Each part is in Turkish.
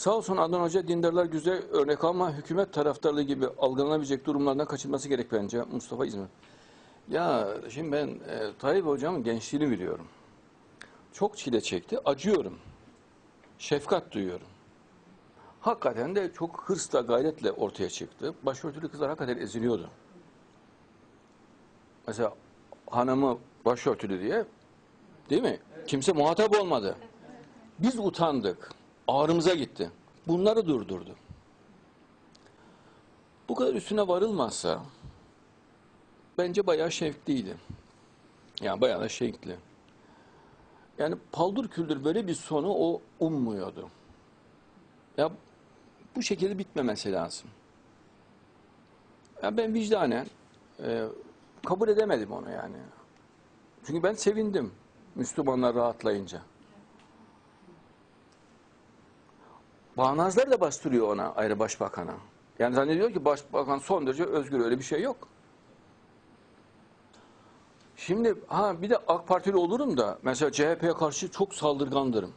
Sağ olsun Adnan Hoca dindarlar güzel örnek ama hükümet taraftarlığı gibi algılanabilecek durumlardan kaçınması gerek bence Mustafa İzmir. Ya şimdi ben e, Tayyip Hocam'ın gençliğini biliyorum. Çok çile çekti, acıyorum. Şefkat duyuyorum. Hakikaten de çok hırsla, gayretle ortaya çıktı. Başörtülü kızlar hakikaten eziliyordu. Mesela hanımı başörtülü diye değil mi? Kimse muhatap olmadı. Biz utandık. Ağrımıza gitti. Bunları durdurdu. Bu kadar üstüne varılmazsa bence bayağı şevkliydi. Yani bayağı da şevkli. Yani paldır küldür böyle bir sonu o ummuyordu. Ya bu şekilde bitmemesi lazım. Ya ben vicdanen e, kabul edemedim onu yani. Çünkü ben sevindim Müslümanlar rahatlayınca. Bağnazlar da bastırıyor ona ayrı başbakana. Yani zannediyor ki başbakan son derece özgür öyle bir şey yok. Şimdi ha bir de AK Partili olurum da mesela CHP'ye karşı çok saldırgandırım.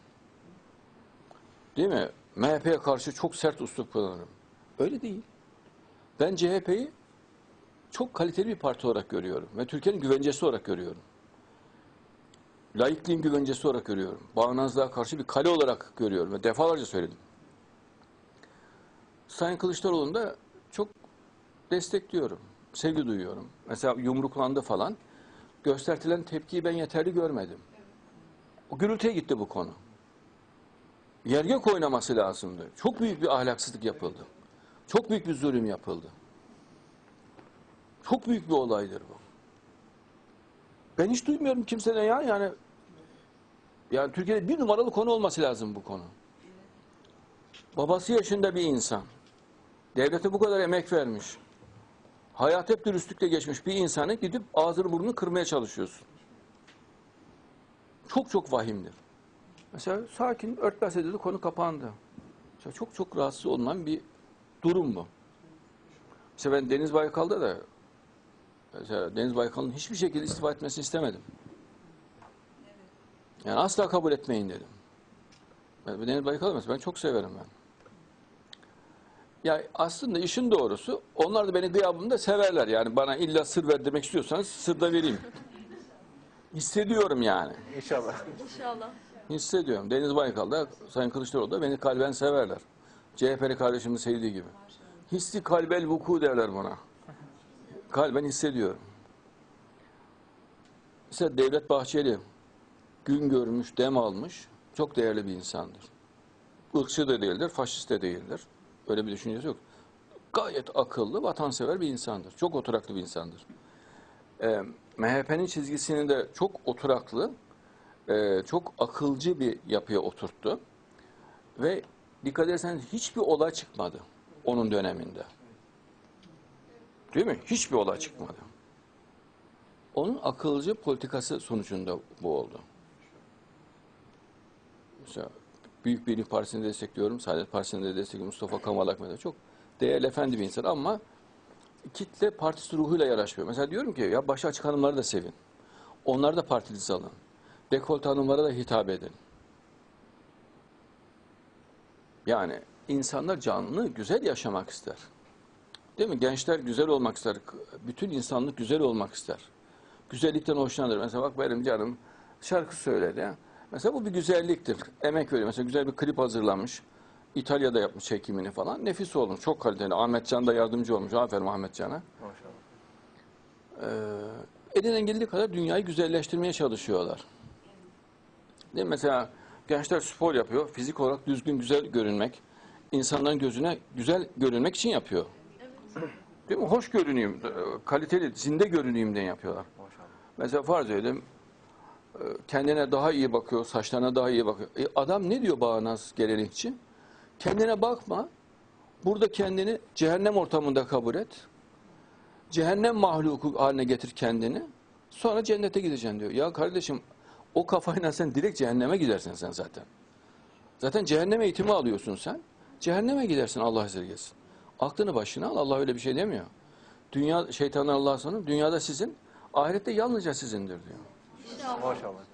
Değil mi? MHP'ye karşı çok sert üslup kullanırım. Öyle değil. Ben CHP'yi çok kaliteli bir parti olarak görüyorum ve Türkiye'nin güvencesi olarak görüyorum. Laikliğin güvencesi olarak görüyorum. Bağnazlığa karşı bir kale olarak görüyorum ve defalarca söyledim. Sayın Kılıçdaroğlu'nu da çok destekliyorum. Sevgi duyuyorum. Mesela yumruklandı falan. Göstertilen tepkiyi ben yeterli görmedim. O gürültüye gitti bu konu. Yerge oynaması lazımdı. Çok büyük bir ahlaksızlık yapıldı. Çok büyük bir zulüm yapıldı. Çok büyük bir olaydır bu. Ben hiç duymuyorum kimseden ya yani yani Türkiye'de bir numaralı konu olması lazım bu konu. Babası yaşında bir insan. Devlete bu kadar emek vermiş. Hayat hep dürüstlükle geçmiş bir insanı gidip ağzını burnunu kırmaya çalışıyorsun. Çok çok vahimdir. Mesela sakin örtbas edildi konu kapandı. Mesela çok çok rahatsız olunan bir durum bu. Mesela ben Deniz Baykal'da da mesela Deniz Baykal'ın hiçbir şekilde istifa etmesini istemedim. Yani asla kabul etmeyin dedim. Deniz Baykal'ı mesela ben çok severim ben. Ya aslında işin doğrusu onlar da beni gıyabımda severler. Yani bana illa sır ver demek istiyorsanız sır da vereyim. Hissediyorum yani. İnşallah. İnşallah. Hissediyorum. Deniz Baykal da Sayın Kılıçdaroğlu da beni kalben severler. CHP'li kardeşimin sevdiği gibi. Hissi kalbel vuku derler buna. Kalben hissediyorum. Mesela Devlet Bahçeli gün görmüş, dem almış, çok değerli bir insandır. Irkçı da değildir, faşist de değildir. Öyle bir düşüncesi yok. Gayet akıllı, vatansever bir insandır. Çok oturaklı bir insandır. Ee, MHP'nin çizgisini de çok oturaklı, e, çok akılcı bir yapıya oturttu. Ve dikkat ederseniz hiçbir olay çıkmadı onun döneminde. Değil mi? Hiçbir olay çıkmadı. Onun akılcı politikası sonucunda bu oldu. Mesela Büyük Birlik Partisi'ni destekliyorum, Saadet Partisi'ni de destekliyorum. Mustafa Kemal Akmet'e çok değerli efendi bir insan ama kitle partisi ruhuyla yaraşmıyor. Mesela diyorum ki ya başı açık hanımları da sevin. Onları da partinize alın. Dekolte hanımlara da hitap edin. Yani insanlar canlı, güzel yaşamak ister. Değil mi? Gençler güzel olmak ister. Bütün insanlık güzel olmak ister. Güzellikten hoşlanır. Mesela bak benim canım şarkı söyledi. Mesela bu bir güzelliktir. Emek veriyor. Mesela güzel bir klip hazırlanmış. İtalya'da yapmış çekimini falan. Nefis olmuş. Çok kaliteli. Ahmet Can da yardımcı olmuş. Aferin Ahmet Can'a. Maşallah. Ee, elinden geldiği kadar dünyayı güzelleştirmeye çalışıyorlar. Değil mi? Mesela gençler spor yapıyor. Fizik olarak düzgün, güzel görünmek. insanların gözüne güzel görünmek için yapıyor. Değil mi? Hoş görüneyim, kaliteli, zinde görüneyim diye yapıyorlar. Maşallah. Mesela farz edelim, kendine daha iyi bakıyor, saçlarına daha iyi bakıyor. E, adam ne diyor bağnaz gelenekçi? Kendine bakma, burada kendini cehennem ortamında kabul et. Cehennem mahluku haline getir kendini. Sonra cennete gideceksin diyor. Ya kardeşim o kafayla sen direkt cehenneme gidersin sen zaten. Zaten cehennem eğitimi alıyorsun sen. Cehenneme gidersin Allah esirgesin. Aklını başına al. Allah öyle bir şey demiyor. Dünya şeytanlar Allah sana dünyada sizin, ahirette yalnızca sizindir diyor. Maşallah.